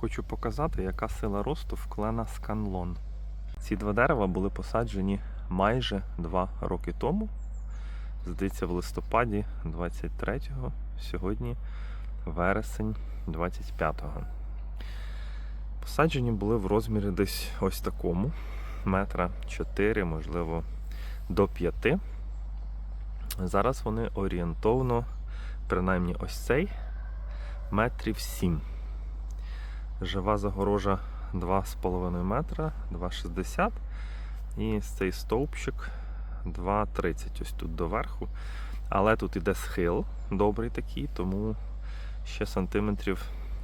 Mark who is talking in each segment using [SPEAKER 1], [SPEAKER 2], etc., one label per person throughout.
[SPEAKER 1] Хочу показати, яка сила росту вклена сканлон. Ці два дерева були посаджені майже два роки тому. Здається, в листопаді 23-го, сьогодні вересень 25-го. Посаджені були в розмірі десь ось такому, метра 4, можливо, до 5. Зараз вони орієнтовно, принаймні ось цей, метрів 7. Жива загорожа 2,5 метра, 2,60 і цей стовпчик 2,30 ось тут доверху. Але тут іде схил добрий такий, тому ще сантиметрів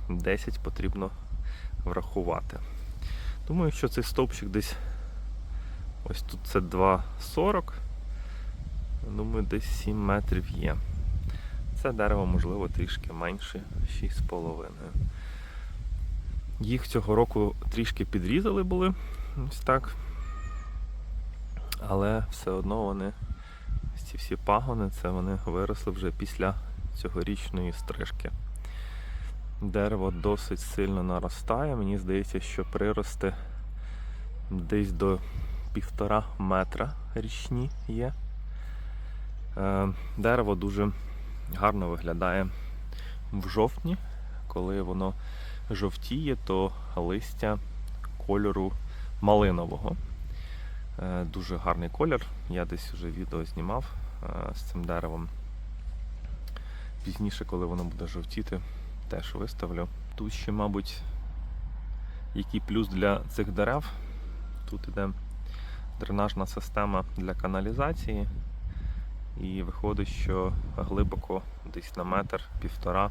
[SPEAKER 1] 10 потрібно врахувати. Думаю, якщо цей стовпчик десь ось тут це 2,40, думаю, десь 7 метрів є. Це дерево, можливо, трішки менше, 6,5. Їх цього року трішки підрізали були, ось так. Але все одно вони, ці всі пагони, це вони виросли вже після цьогорічної стрижки. Дерево досить сильно наростає. Мені здається, що прирости десь до півтора метра річні є. Е, Дерево дуже гарно виглядає в жовтні, коли воно жовтіє, то листя кольору малинового. Е, Дуже гарний колір. Я десь вже відео знімав е, з цим деревом. Пізніше, коли воно буде жовтіти, теж виставлю. Тут ще, мабуть, який плюс для цих дерев. Тут іде дренажна система для каналізації. І виходить, що глибоко десь на метр, півтора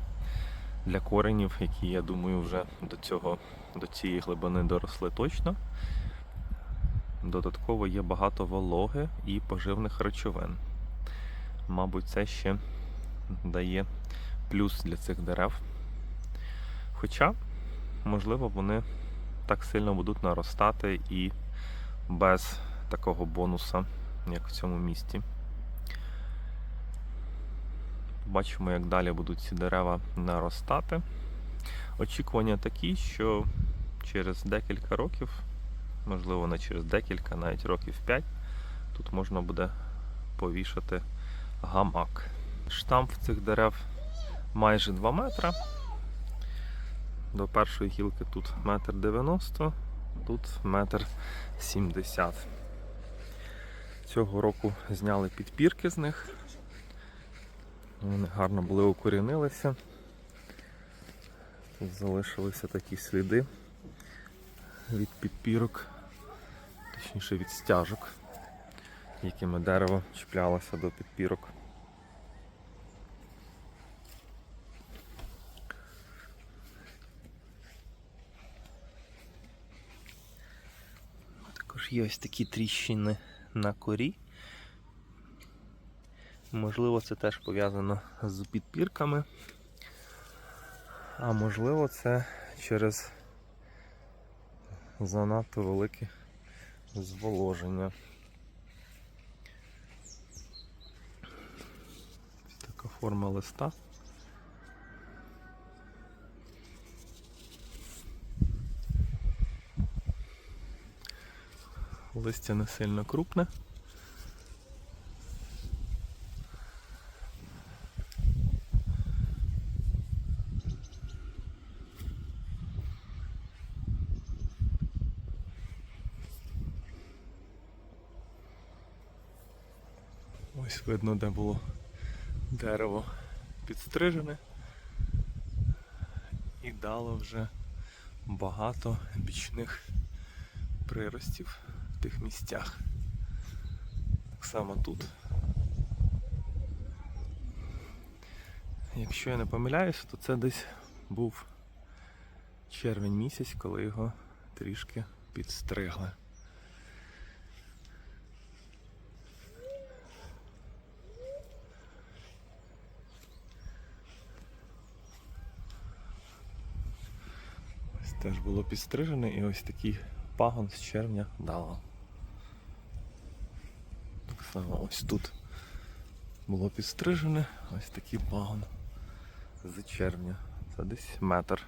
[SPEAKER 1] для коренів, які, я думаю, вже до цього, до цієї глибини доросли точно. Додатково є багато вологи і поживних речовин. Мабуть, це ще дає плюс для цих дерев. Хоча, можливо, вони так сильно будуть наростати і без такого бонуса, як в цьому місті. Бачимо, як далі будуть ці дерева наростати. Очікування такі, що через декілька років, можливо, не через декілька, навіть років 5, тут можна буде повішати гамак. Штамп цих дерев майже 2 метра. До першої гілки тут метр 90, тут метр 70. Цього року зняли підпірки з них. Вони гарно були укорінилися. Тут залишилися такі сліди від підпірок, точніше від стяжок, якими дерево чіплялося до підпірок. Також є ось такі тріщини на корі. Можливо, це теж пов'язано з підпірками. А можливо, це через занадто велике зволоження. Така форма листа. Листя не сильно крупне. Ось видно, де було дерево підстрижене і дало вже багато бічних приростів в тих місцях. Так само тут. Якщо я не помиляюсь, то це десь був червень місяць, коли його трішки підстригли. Теж було підстрижене і ось такий пагон з червня дало. Так само ось тут було підстрижене, ось такий пагон з червня. Це десь метр